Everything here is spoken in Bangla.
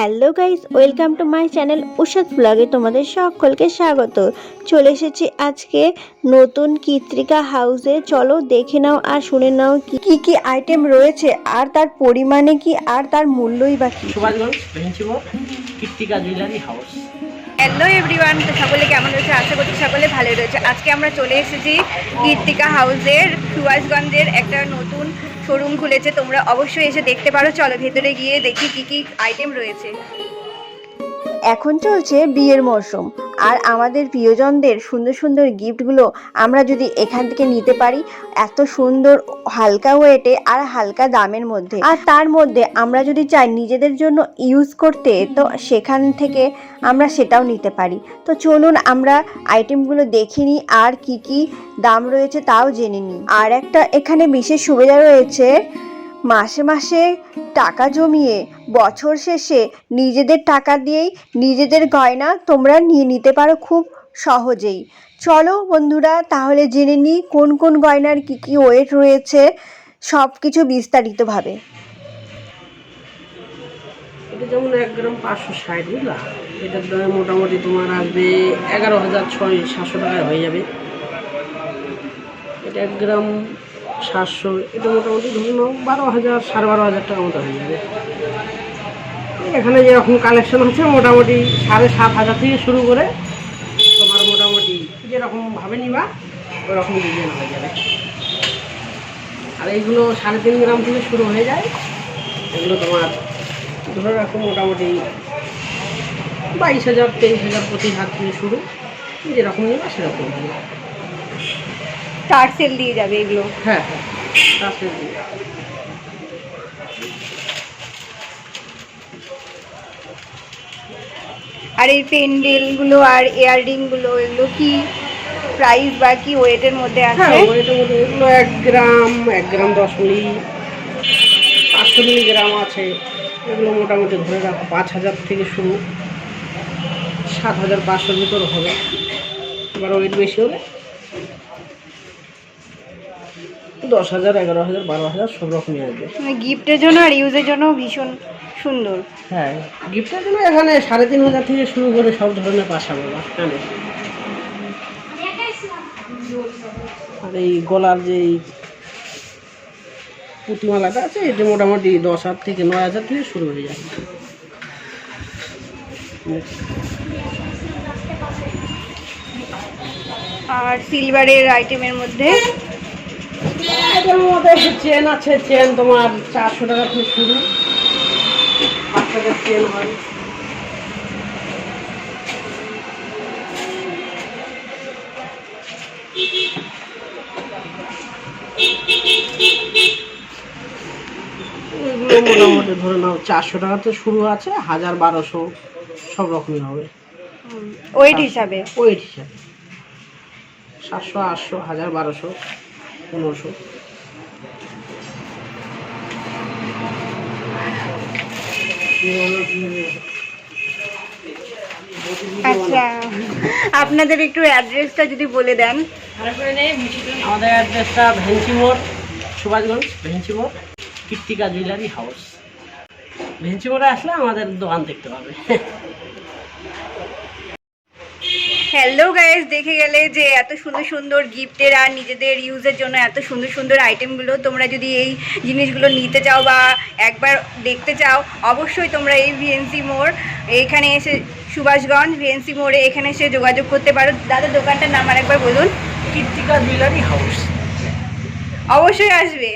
Hello guys, welcome to my channel উষাদ ব্লগে তোমাদের সকলকে স্বাগত। চলে এসেছি আজকে নতুন কৃত্রিকা হাউসে। চলো দেখে নাও আর শুনে নাও কি কি কি আইটেম রয়েছে, আর তার পরিমাণে কি, আর তার মূল্যই বা কি। Krittika jewellery house. Hello everyone তো সকলে কেমন রয়েছে? আশা করছি সকলে ভালো রয়েছে। আজকে আমরা চলে এসেছি কীর্তিকা হাউসের, সুভাষগঞ্জের একটা নতুন শোরুম খুলেছে। তোমরা অবশ্যই এসে দেখতে পারো। চলো ভেতরে গিয়ে দেখি কি কি আইটেম রয়েছে। এখন চলছে বিয়ের মরশুম। আর আমাদের প্রিয়জনদের সুন্দর সুন্দর গিফটগুলো আমরা যদি এখান থেকে নিতে পারি, এত সুন্দর হালকা ওয়েটে আর হালকা দামের মধ্যে। আর তার মধ্যে আমরা যদি চাই নিজেদের জন্য ইউজ করতে, তো সেখান থেকে আমরা সেটাও নিতে পারি। তো চলুন আমরা আইটেমগুলো দেখে নিই আর কি কি দাম রয়েছে তাও জেনে নিই। আর একটা এখানে বিশেষ সুবিধা রয়েছে, মাসে মাসে টাকা জমিয়ে বছর শেষে নিজেদের টাকা দিয়েই নিজেদের গয়না তোমরা নিয়ে নিতে পারো খুব সহজেই। চলো বন্ধুরা, তাহলে জেনে নিই কোন কোন গয়নার কি কি ওয়েট রয়েছে সব কিছু বিস্তারিতভাবে। এটা যেমন এক গ্রাম পাঁচশো ষাট, বুঝলা? এটার দাম মোটামুটি তোমার আসবে এগারো হাজার ছয় সাতশো টাকায় হয়ে যাবে। এটা এক গ্রাম সাতশো, এটা মোটামুটি ধরুন বারো হাজার, সাড়ে বারো হাজার টাকার মতো হয়ে যাবে। এখানে যেরকম কালেকশন হচ্ছে, মোটামুটি সাড়ে সাত হাজার থেকে শুরু করে তোমার মোটামুটি যেরকম ভাবে নিবা, ওরকম ডিজাইন হয়ে যাবে। আর এইগুলো সাড়ে তিন গ্রাম থেকে শুরু হয়ে যায়। এগুলো তোমার ধরে রাখো মোটামুটি বাইশ হাজার, তেইশ হাজার প্রতি হাত থেকে শুরু। যেরকম নেবে সেরকম হবে টার্সেল দিয়ে যাবে এগুলো। হ্যাঁ হ্যাঁ তারপরে দিয়ে। আর এই পেন্ডেলগুলো আর ইয়াররিংগুলো এগুলো কি প্রাইস বা কি ওয়েটের মধ্যে আছে? হ্যাঁ এগুলো এক গ্রাম এক গ্রাম দশ মিলি পাঁচশো মিলিগ্রাম আছে। এগুলো মোটামুটি ধরে রাখো পাঁচ হাজার থেকে শুরু। সাত হাজার পাঁচশোর ভিতর হবে। এবার ওয়েট বেশি হলে দশ হাজার এগারো হাজার বারো হাজার সব রকমই আসবে গিফটের জন্য আর ইউজের জন্য ভীষণ সুন্দর। হ্যাঁ গিফটের জন্য এখানে সাড়ে তিন হাজার থেকে শুরু করে সব ধরনের পাশা বাবা কানে আর এই গলার যে পুঁতিমালাটা আছে এটা মোটামুটি দশ হাজার থেকে নয় হাজার থেকে শুরু হয়ে যায়। আর সিলভারের আইটেমের মধ্যে এটার মধ্যে চেন আছে চেন তোমার চারশো টাকা থেকে শুরু। বাচ্চাদের চেন হয়। এগুলো মোটামুটি ধরে নাও চারশো টাকা থেকে শুরু আছে হাজার বারোশো সব রকমই হবে। ওয়েট হিসাবে। ওয়েট হিসাবে। সাতশো আটশো হাজার বারোশো পনেরোশো। আচ্ছা আপনাদের একটু অ্যাড্রেসটা যদি বলে দেন। আমাদের অ্যাড্রেসটা ভেঞ্চি মোড়, সুভাষগঞ্জ ভেঞ্চি মোড় কৃত্তিকা জুয়েলারি হাউস ভেঞ্চি মোড়ে আসলে আমাদের দোকান দেখতে পাবে হ্যালো গাইস দেখে গেলে যে এত সুন্দর সুন্দর গিফটের আর নিজেদের ইউজের জন্য এত সুন্দর সুন্দর আইটেমগুলো তোমরা যদি এই জিনিসগুলো নিতে চাও বা একবার দেখতে চাও অবশ্যই তোমরা এই ভিএনসি মোড় এখানে এসে সুভাষগঞ্জ ভিএনসি মোড়ে এখানে এসে যোগাযোগ করতে পারো। দাদা দোকানটার নাম আরেকবার বলুন। কৃত্তিকা জুয়েলারি হাউস অবশ্যই আসবে।